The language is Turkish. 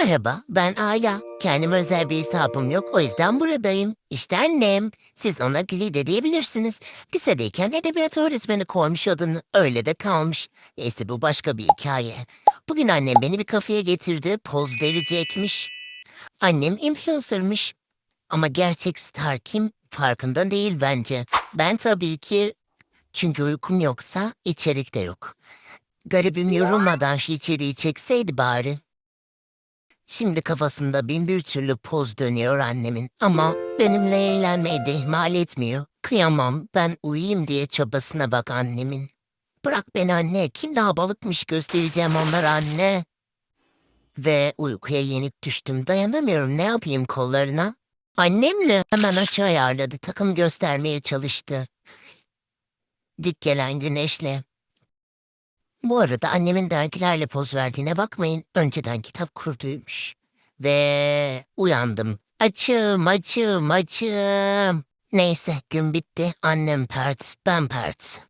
Merhaba, ben Ayla. Kendime özel bir hesabım yok, o yüzden buradayım. İşte annem. Siz ona Gülide diyebilirsiniz. Lisedeyken edebiyat öğretmeni koymuş adını, öyle de kalmış. Neyse bu başka bir hikaye. Bugün annem beni bir kafeye getirdi, poz verecekmiş. Annem influencer'mış. Ama gerçek star kim? Farkında değil bence. Ben tabii ki... Çünkü uykum yoksa içerik de yok. Garibim yorulmadan şu içeriği çekseydi bari. Şimdi kafasında bin bir türlü poz dönüyor annemin ama benimle eğlenmeyi de ihmal etmiyor. Kıyamam ben uyuyayım diye çabasına bak annemin. Bırak beni anne kim daha balıkmış göstereceğim onlara anne. Ve uykuya yenik düştüm dayanamıyorum ne yapayım kollarına. Annemle hemen açı ayarladı takım göstermeye çalıştı. Dik gelen güneşle. Bu arada annemin dergilerle poz verdiğine bakmayın. Önceden kitap kurduymuş. Ve uyandım. Açım, açım, açım. Neyse gün bitti. Annem pert, ben pert.